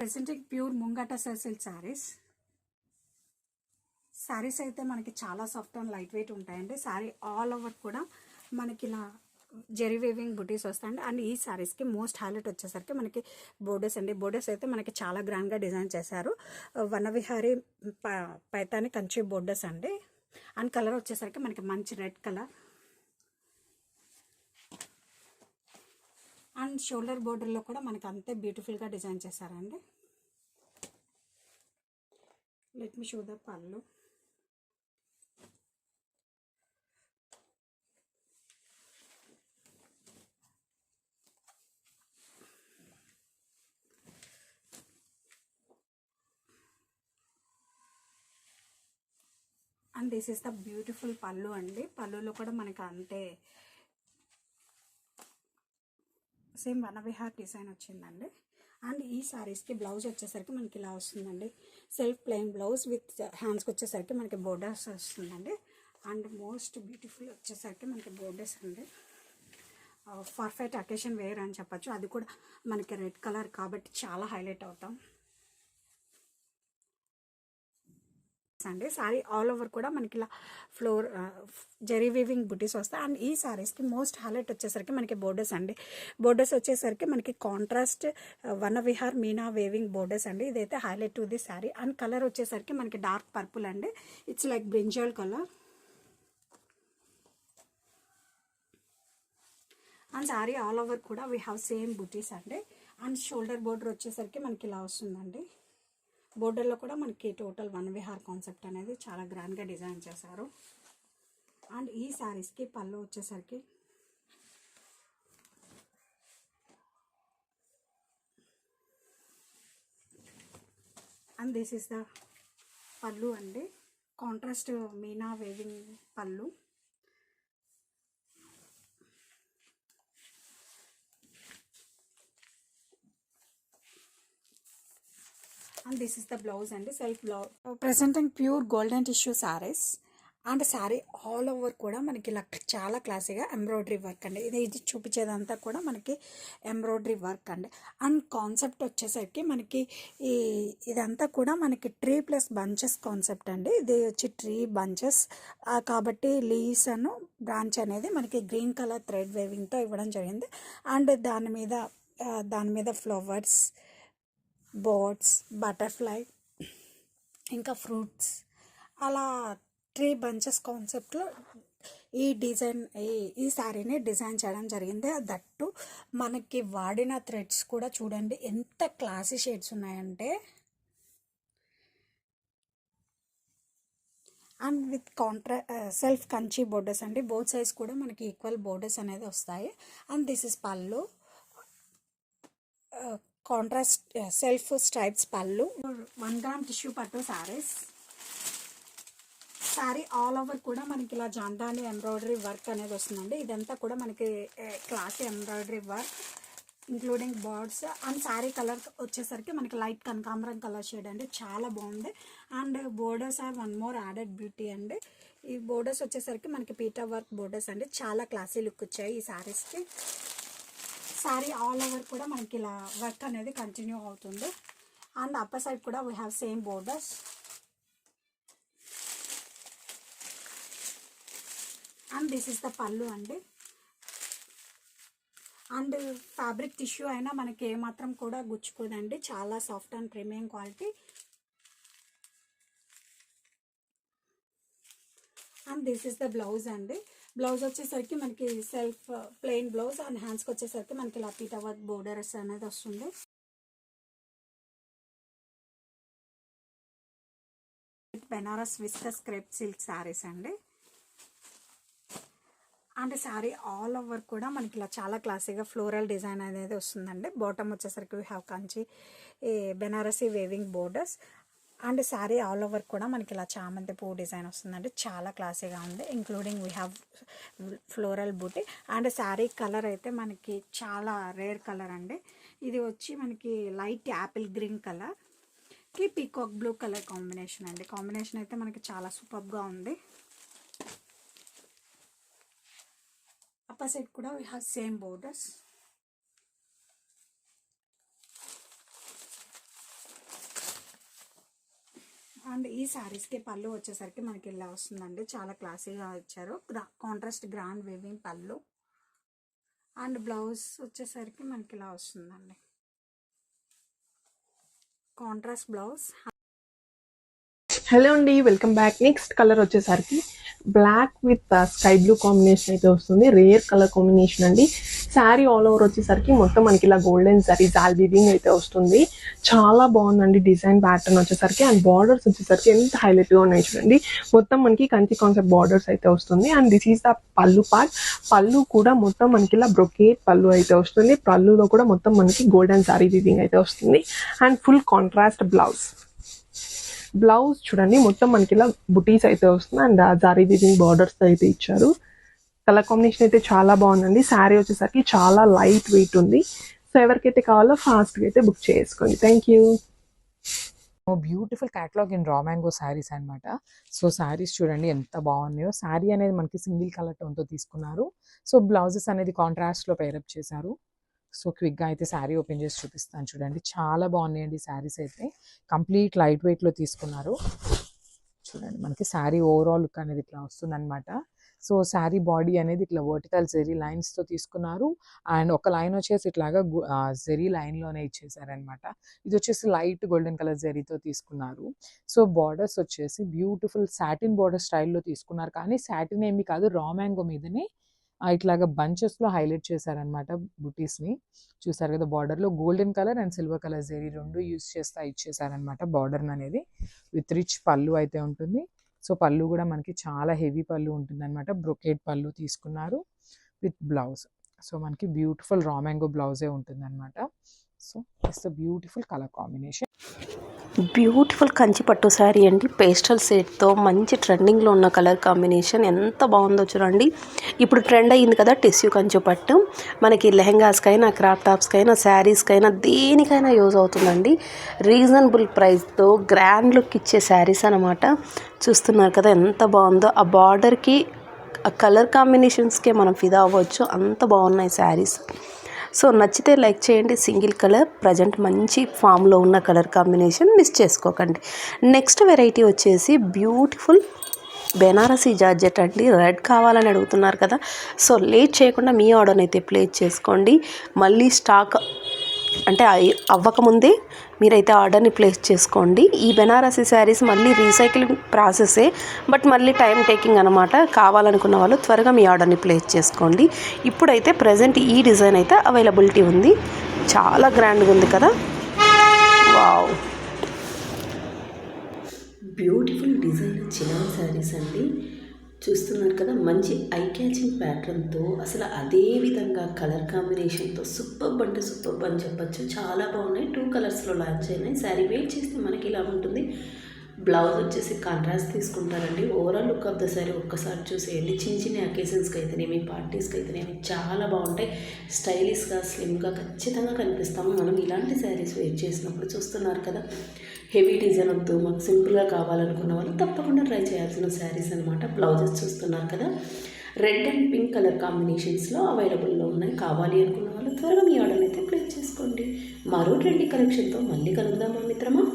Presenting pure ముంగట సెల్సిల్ శారీస్. శారీస్ అయితే మనకి చాలా సాఫ్ట్ అండ్ లైట్ వెయిట్ ఉంటాయండి. శారీ ఆల్ ఓవర్ కూడా మనకి ఇలా జెరీ వేవింగ్ బుటీస్ వస్తాయండి. అండ్ ఈ శారీస్కి మోస్ట్ హైలైట్ వచ్చేసరికి మనకి బోర్డర్స్ అండి. బోర్డర్స్ అయితే మనకి చాలా గ్రాండ్గా డిజైన్ చేశారు. వనవిహారీ ప- పైతాని కంచి బోర్డర్స్ అండి. అండ్ కలర్ వచ్చేసరికి మనకి మంచి రెడ్ కలర్. అండ్ షోల్డర్ బోర్డర్లో కూడా మనకి అంతే బ్యూటిఫుల్గా డిజైన్ చేశారండి. Let me show the pallu. And this is the beautiful pallu అండి. పళ్ళులో కూడా మనకి అంతే సేమ్ వనవిహార్ డిజైన్ వచ్చిందండి. అండ్ ఈ శారీస్కి బ్లౌజ్ వచ్చేసరికి మనకి ఇలా వస్తుందండి. సెల్ఫ్ ప్లెయిన్ బ్లౌజ్ విత్ హ్యాండ్స్కి వచ్చేసరికి మనకి బోర్డర్స్ వస్తుందండి. అండ్ మోస్ట్ బ్యూటిఫుల్ వచ్చేసరికి మనకి బోర్డర్స్ అండి. పర్ఫెక్ట్ అకేషన్ వేర్ అని చెప్పచ్చు. అది కూడా మనకి రెడ్ కలర్ కాబట్టి చాలా హైలైట్ అవుతాం. అండి. సారీ ఆల్ ఓవర్ కూడా మనకి ఇలా ఫ్లోర్ జెరీ వీవింగ్ బుటీస్ వస్తాయి. అండ్ ఈ సారీస్కి మోస్ట్ హైలైట్ వచ్చేసరికి మనకి బోర్డర్స్ అండి. బోర్డర్స్ వచ్చేసరికి మనకి కాంట్రాస్ట్ వన విహార్ మీనా వేవింగ్ బోర్డర్స్ అండి. ఇదైతే highlight to the sari and colour వచ్చేసరికి మనకి డార్క్ పర్పుల్ అండి. It's like brinjal colour. And sari all over కూడా వీ హ్యావ్ సేమ్ బుటీస్ అండి. అండ్ షోల్డర్ బోర్డర్ వచ్చేసరికి మనకి ఇలా వస్తుందండి. బోర్డర్లో కూడా మనకి టోటల్ వన్ విహార్ కాన్సెప్ట్ అనేది చాలా గ్రాండ్గా డిజైన్ చేశారు. అండ్ ఈ శారీస్కి పళ్ళు వచ్చేసరికి and this is the pallu అండి. Contrast meena weaving pallu. And this is the blouse అండి. Self blouse presenting pure golden tissue saris and sari all over కూడా మనకి ఇలా చాలా క్లాసీగా ఎంబ్రాయిడరీ వర్క్ అండి. ఇది ఇది చూపించేదంతా కూడా మనకి ఎంబ్రాయిడరీ వర్క్ అండి. అండ్ కాన్సెప్ట్ వచ్చేసరికి మనకి ఈ ఇదంతా కూడా మనకి ట్రీ ప్లస్ బంచెస్ కాన్సెప్ట్ అండి. ఇది వచ్చి ట్రీ బంచెస్ కాబట్టి లీవ్స్ అను బ్రాంచ్ అనేది మనకి గ్రీన్ కలర్ థ్రెడ్ వేవింగ్తో ఇవ్వడం జరిగింది. అండ్ దాని మీద దాని మీద ఫ్లవర్స్ బర్డ్స్ బటర్ఫ్లై ఇంకా ఫ్రూట్స్. అలా ట్రీ బంచెస్ కాన్సెప్ట్లో ఈ డిజైన్ ఈ ఈ శారీని డిజైన్ చేయడం జరిగింది. దట్టు మనకి వాడిన థ్రెడ్స్ కూడా చూడండి ఎంత క్లాసీ షేడ్స్ ఉన్నాయంటే. And with Contra self Kanchi borders అండి. బోత్ సైజ్ కూడా మనకి ఈక్వల్ బోర్డర్స్ అనేది వస్తాయి. And this is pallu. Contrast self stripes pallu. One gram tissue pattu saris sari all over కూడా మనకి ఇలా జాందాని ఎంబ్రాయిడరీ వర్క్ అనేది వస్తుందండి. ఇదంతా కూడా మనకి classy embroidery work including birds and sari colour వచ్చేసరికి మనకి లైట్ కనకాంబరం కలర్ షేడ్ అండి. చాలా బాగుంది. And borders are one more added beauty అండి. ఈ బోర్డర్స్ వచ్చేసరికి మనకి పీటా వర్క్ బోర్డర్స్ అండి. చాలా క్లాసీ లుక్ వచ్చాయి ఈ శారీస్కి శారీ ఆల్ ఓవర్ కూడా మనకి ఇలా వర్క్ అనేది కంటిన్యూ అవుతుంది అండ్ అప్పర్ సైడ్ కూడా we have same borders and this is the pallu అండి అండ్ ఫ్యాబ్రిక్ టిష్యూ అయినా మనకి ఏమాత్రం కూడా గుచ్చుకోదండి చాలా soft and premium quality this is the blouse అండి. బ్లౌజ్ వచ్చేసరికి మనకి సెల్ఫ్ ప్లెయిన్ బ్లౌజ్ అండ్ హ్యాండ్స్కి వచ్చేసరికి మనకి ఇలా వర్క్ బోర్డర్స్ అనేది వస్తుంది. Banaras viscose crepe silk saris అండి. అంటే శారీ ఆల్ ఓవర్ కూడా మనకి ఇలా చాలా క్లాసీగా ఫ్లోరల్ డిజైన్ అనేది వస్తుందండి. బాటమ్ వచ్చేసరికి we have Kanchi Banarasi weaving borders and sari all over కూడా మనకి ఇలా చామంతి పువ్వు డిజైన్ వస్తుందండి. చాలా క్లాసీగా ఉంది. Including we have floral buti and sari colour అయితే మనకి చాలా రేర్ కలర్ అండి. ఇది వచ్చి మనకి లైట్ యాపిల్ గ్రీన్ కలర్కి పీకాక్ బ్లూ కలర్ కాంబినేషన్ అండి. కాంబినేషన్ అయితే మనకి చాలా సూపర్గా ఉంది. అప్పర్ సైడ్ కూడా we have same borders and ఈ శారీస్కి పళ్ళు వచ్చేసరికి మనకి ఇలా వస్తుందండి. చాలా క్లాసీగా ఇచ్చారు. గ్రా contrast grand weaving pallu. And blouse వచ్చేసరికి మనకి ఇలా వస్తుందండి. కాంట్రాస్ట్ బ్లౌజ్ హలో అండి వెల్కమ్ బ్యాక్. నెక్స్ట్ కలర్ వచ్చేసరికి black with uh, sky blue combination అయితే వస్తుంది. రేర్ కలర్ కాంబినేషన్ అండి. శారీ ఆల్ ఓవర్ వచ్చేసరికి మొత్తం మనకి ఇలా గోల్డెన్ సారీ జాల్ బీవింగ్ అయితే వస్తుంది. చాలా బాగుందండి డిజైన్ ప్యాటర్న్ వచ్చేసరికి. అండ్ బార్డర్స్ వచ్చేసరికి ఎంత హైలైట్గా ఉన్నాయి చూడండి. మొత్తం మనకి కంచి కాన్సెప్ట్ బార్డర్స్ అయితే వస్తుంది. And this is the pallu part. పళ్ళు కూడా మొత్తం మనకి ఇలా బ్రొకేట్ పళ్ళు అయితే వస్తుంది. పళ్ళులో కూడా మొత్తం మనకి గోల్డెన్ సారీ వీవింగ్ అయితే వస్తుంది. And full contrast blouse. Blouse చూడండి మొత్తం మనకి ఇలా బుటీస్ అయితే వస్తుంది. అండ్ జారీ వీవింగ్ బార్డర్స్ అయితే ఇచ్చారు. కలర్ కాంబినేషన్ అయితే చాలా బాగుందండి. శారీ వచ్చేసరికి చాలా లైట్ వెయిట్ ఉంది. సో ఎవరికైతే కావాలో ఫాస్ట్గా అయితే బుక్ చేసుకోండి. Thank you beautiful catalogue in raw mango saris అన్నమాట. సో శారీస్ చూడండి ఎంత బాగున్నాయో. శారీ అనేది మనకి సింగిల్ కలర్ టోన్తో తీసుకున్నారు. సో బ్లౌజెస్ అనేది కాంట్రాస్ట్లో పేరప్ చేశారు. సో క్విక్గా అయితే శారీ ఓపెన్ చేసి చూపిస్తాను చూడండి. చాలా బాగున్నాయండి శారీస్ అయితే. కంప్లీట్ లైట్ వెయిట్లో తీసుకున్నారు. చూడండి మనకి శారీ ఓవరాల్ లుక్ అనేది ఇట్లా వస్తుందన్నమాట. సో శారీ బాడీ అనేది ఇట్లా వర్టికల్ జెరీ లైన్స్తో తీసుకున్నారు. అండ్ ఒక లైన్ వచ్చేసి ఇట్లాగా జెరీ లైన్లోనే ఇచ్చేసారనమాట ఇది వచ్చేసి లైట్ గోల్డెన్ కలర్ జెరీతో తీసుకున్నారు. సో బార్డర్స్ వచ్చేసి బ్యూటిఫుల్ సాటిన్ బార్డర్ స్టైల్లో తీసుకున్నారు. కానీ సాటిన్ ఏమి కాదు రా మ్యాంగో మీదనే ఇట్లాగా బంచెస్లో హైలైట్ చేశారనమాట బుటీస్ని. చూసారు కదా బార్డర్లో golden colour and silver colour zari రెండు యూస్ చేస్తా ఇచ్చేసారనమాట బార్డర్ అనేది. విత్ రిచ్ పళ్ళు అయితే ఉంటుంది. సో పళ్ళు కూడా మనకి చాలా హెవీ పళ్ళు ఉంటుంది అనమాట బ్రొకేట్ పళ్ళు తీసుకున్నారు విత్ బ్లౌజ్. సో మనకి బ్యూటిఫుల్ రా మ్యాంగో బ్లౌజే ఉంటుంది అనమాట so it's the beautiful colour combination. Beautiful Kanchi pattu sari అండి. పేస్టల్ సెట్తో మంచి ట్రెండింగ్లో ఉన్న కలర్ కాంబినేషన్ ఎంత బాగుందో చూడండి. ఇప్పుడు ట్రెండ్ అయ్యింది కదా టిష్యూ కంచిపట్టు మనకి లెహెంగాస్కైనా క్రాప్ టాప్స్కైనా శారీస్కైనా దేనికైనా యూజ్ అవుతుందండి. రీజనబుల్ ప్రైస్తో గ్రాండ్ లుక్ ఇచ్చే శారీస్ అనమాట చూస్తున్నారు కదా ఎంత బాగుందో. ఆ బార్డర్కి ఆ కలర్ కాంబినేషన్స్కే మనం ఫిదా అవ్వచ్చు. అంత బాగున్నాయి శారీస్. సో నచ్చితే లైక్ చేయండి. సింగిల్ కలర్ ప్రజెంట్ మంచి ఫామ్లో ఉన్న కలర్ కాంబినేషన్ మిస్ చేసుకోకండి. నెక్స్ట్ వెరైటీ వచ్చేసి బ్యూటిఫుల్ బెనారసీ జార్జెట్ అండి. రెడ్ కావాలని అడుగుతున్నారు కదా. సో లేట్ చేయకుండా మీ ఆర్డర్ని అయితే ప్లేస్ చేసుకోండి. మళ్ళీ స్టాక్ అంటే అవ్వకముందే మీరైతే ఆర్డర్ని ప్లేస్ చేసుకోండి. ఈ బెనారసీ శారీస్ మళ్ళీ రీసైక్లింగ్ ప్రాసెసే బట్ మళ్ళీ టైం టేకింగ్ అనమాట కావాలనుకున్న వాళ్ళు త్వరగా మీ ఆర్డర్ని ప్లేస్ చేసుకోండి. ఇప్పుడైతే ప్రజెంట్ ఈ డిజైన్ అయితే అవైలబిలిటీ ఉంది. చాలా గ్రాండ్గా ఉంది కదా? వావ్! బ్యూటిఫుల్ డిజైన్ చిన్న శారీస్ అండి. చూస్తున్నారు కదా మంచి ఐ క్యాచింగ్ ప్యాటర్న్తో అసలు అదే విధంగా కలర్ కాంబినేషన్తో సూపర్ అంటే సూపర్ అని చెప్పచ్చు. చాలా బాగున్నాయి. టూ కలర్స్లో లాంచ్ అయినాయి. శారీ వెయిట్ చేస్తే మనకి ఇలా ఉంటుంది. బ్లౌజ్ వచ్చేసి కాంట్రాస్ట్ తీసుకుంటారండి. ఓవరాల్ లుక్ ఆఫ్ ద ఒక్కసారి చూసేయండి. చిన్న చిన్న అకేషన్స్కి అయితేనేమి పార్టీస్కి అయితేనేమి చాలా బాగుంటాయి. స్టైలిష్గా స్లిమ్గా ఖచ్చితంగా కనిపిస్తాము. మనం ఇలాంటి శారీస్ వేర్ చేసినప్పుడు చూస్తున్నారు కదా. హెవీ డిజైన్ వద్దు మాకు సింపుల్గా కావాలనుకున్న వాళ్ళు తప్పకుండా ట్రై చేయాల్సిన శారీస్ అనమాట బ్లౌజెస్ చూస్తున్నారు కదా. రెడ్ అండ్ పింక్ కలర్ కాంబినేషన్స్లో అవైలబుల్లో ఉన్నాయి. కావాలి అనుకున్న వాళ్ళు త్వరగా మీ ఆర్డర్ అయితే ప్లేస్ చేసుకోండి. మరో ట్రెండీ కలెక్షన్తో మళ్ళీ కలుద్దామా మిత్రమా?